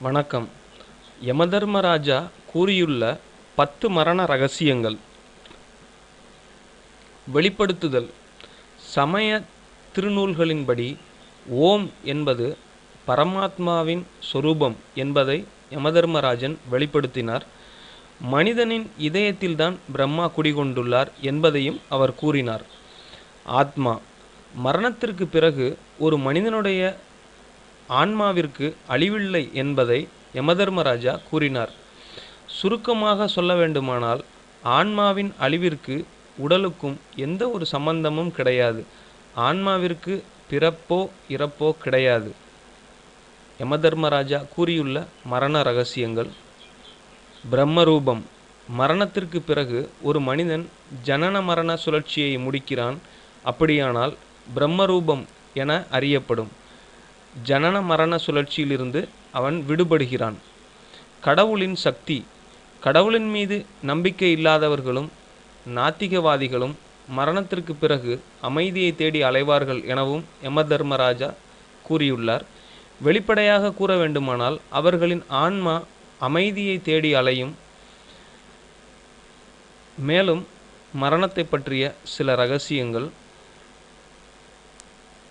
வணக்கம். யமதர்மராஜா கூறியுள்ள பத்து மரண ரகசியங்கள். வெளிப்படுத்துதல். சமய திருநூல்களின்படி ஓம் என்பது பரமாத்மாவின் சொரூபம் என்பதை யமதர்மராஜன் வெளிப்படுத்தினார். மனிதனின் இதயத்தில்தான் பிரம்மா குடிகொண்டுள்ளார் என்பதையும் அவர் கூறினார். ஆத்மா. மரணத்திற்கு பிறகு ஒரு மனிதனுடைய ஆன்மாவிற்கு அழிவில்லை என்பதை யமதர்மராஜா கூறினார். சுருக்கமாக சொல்ல வேண்டுமானால் ஆன்மாவின் அழிவிற்கு உடலுக்கும் எந்த ஒரு சம்பந்தமும் கிடையாது. ஆன்மாவிற்கு பிறப்போ இறப்போ கிடையாது. யமதர்மராஜா கூறியுள்ள மரண ரகசியங்கள். பிரம்மரூபம். மரணத்திற்கு பிறகு ஒரு மனிதன் ஜனன மரண சுழற்சியை முடிக்கிறான். அப்படியானால் பிரம்மரூபம் என அறியப்படும். ஜனன மரண சுழற்சியிலிருந்து அவன் விடுபடுகிறான். கடவுளின் சக்தி கடவுளின் மீது நம்பிக்கை இல்லாதவர்களும் நாத்திகவாதிகளும் மரணத்திற்கு பிறகு அமைதியை தேடி அலைவார்கள் எனவும் யமதர்மராஜா கூறியுள்ளார். வெளிப்படையாக கூற வேண்டுமானால் அவர்களின் ஆன்மா அமைதியை தேடி அலையும். மேலும் மரணத்தை பற்றிய சில ரகசியங்கள்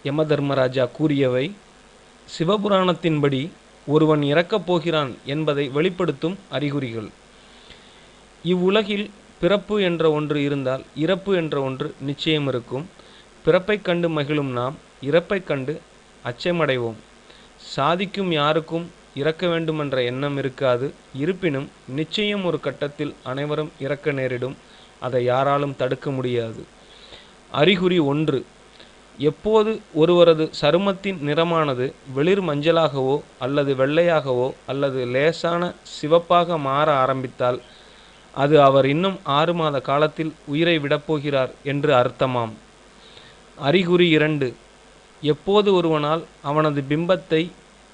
யமதர்மராஜா கூறியவை. சிவபுராணத்தின்படி ஒருவன் இறக்கப் போகிறான் என்பதை வெளிப்படுத்தும் அறிகுறிகள். இவ்வுலகில் பிறப்பு என்ற ஒன்று இருந்தால் இறப்பு என்ற ஒன்று நிச்சயம் இருக்கும். பிறப்பைக் கண்டு மகிழும் நாம் இறப்பைக் கண்டு அச்சமடைவோம். சாதிக்கும் யாருக்கும் இறக்க வேண்டுமென்ற எண்ணம் இருக்காது. இருப்பினும் நிச்சயம் ஒரு கட்டத்தில் அனைவரும் இறக்க நேரிடும். அதை யாராலும் தடுக்க முடியாது. அறிகுறி ஒன்று எப்போது ஒருவரது சருமத்தின் நிறமானது வெளிர் மஞ்சளாகவோ அல்லது வெள்ளையாகவோ அல்லது லேசான சிவப்பாக மாற ஆரம்பித்தால் அது அவர் இன்னும் ஆறு மாத காலத்தில் உயிரை விடப்போகிறார் என்று அர்த்தமாம். அறிகுறி இரண்டு. எப்போது ஒருவனால் அவனது பிம்பத்தை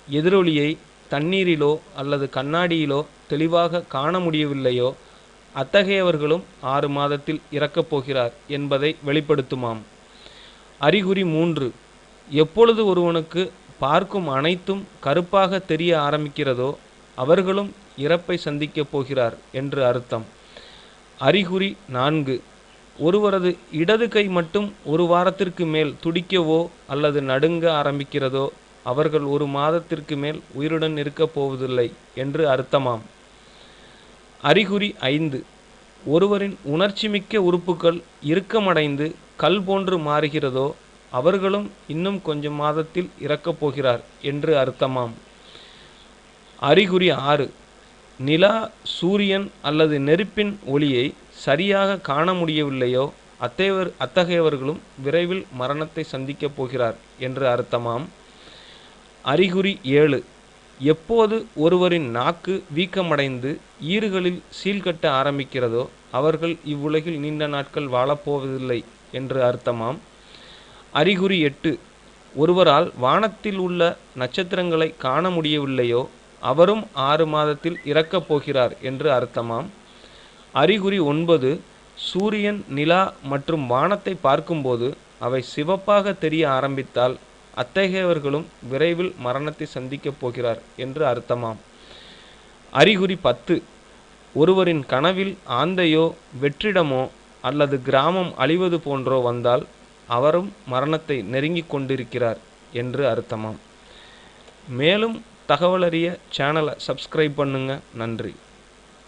எதிரொலியை தண்ணீரிலோ அல்லது கண்ணாடியிலோ தெளிவாக காண முடியவில்லையோ அத்தகையவர்களும் ஆறு மாதத்தில் இறக்கப் போகிறார் என்பதை வெளிப்படுத்துமாம். அறிகுறி மூன்று. எப்பொழுது ஒருவனுக்கு பார்க்கும் அனைத்தும் கருப்பாக தெரிய ஆரம்பிக்கிறதோ அவர்களும் இறப்பை சந்திக்கப் போகிறார் என்று அர்த்தம். அறிகுறி நான்கு. ஒருவரது இடது கை மட்டும் ஒரு வாரத்திற்கு மேல் துடிக்கவோ அல்லது நடுங்க ஆரம்பிக்கிறதோ அவர்கள் ஒரு மாதத்திற்கு மேல் உயிருடன் இருக்கப் போவதில்லை என்று அர்த்தமாம். அறிகுறி ஐந்து. ஒருவரின் உணர்ச்சிமிக்க உறுப்புகள் இறுக்கமடைந்து கல் போன்று மாறுகிறதோ அவர்களும் இன்னும் கொஞ்சம் மாதத்தில் இறக்கப் போகிறார் என்று அர்த்தமாம். அறிகுறி ஆறு. நிலா சூரியன் அல்லது நெருப்பின் ஒளியை சரியாக காண முடியவில்லையோ அத்தகையவர் அத்தகையவர்களும் விரைவில் மரணத்தை சந்திக்கப் போகிறார் என்று அர்த்தமாம். அறிகுறி ஏழு. எப்போது ஒருவரின் நாக்கு வீக்கமடைந்து ஈறுகளில் சீல்கட்ட ஆரம்பிக்கிறதோ அவர்கள் இவ்வுலகில் நீண்ட நாட்கள் வாழப்போவதில்லை. என்று அர்த்தமாம். அறிகுறி எட்டு ஒருவரால் வானத்தில் உள்ள நட்சத்திரங்களை காண முடியவில்லையோ அவரும் ஆறு மாதத்தில் இறக்கப் போகிறார் என்று அர்த்தமாம். அறிகுறி ஒன்பது சூரியன் நிலா மற்றும் வானத்தை பார்க்கும்போது அவை சிவப்பாக தெரிய ஆரம்பித்தால் அத்தகையவர்களும் விரைவில் மரணத்தை சந்திக்கப் போகிறார் என்று அர்த்தமாம். அறிகுறி பத்து ஒருவரின் கனவில் ஆந்தையோ வெற்றிடமோ அல்லது கிராமம் அழிவது போன்றோ வந்தால் அவரும் மரணத்தை நெருங்கிக் கொண்டிருக்கிறார் என்று அர்த்தமாம். மேலும் தகவலறிய சேனலை சப்ஸ்கிரைப் பண்ணுங்க. நன்றி.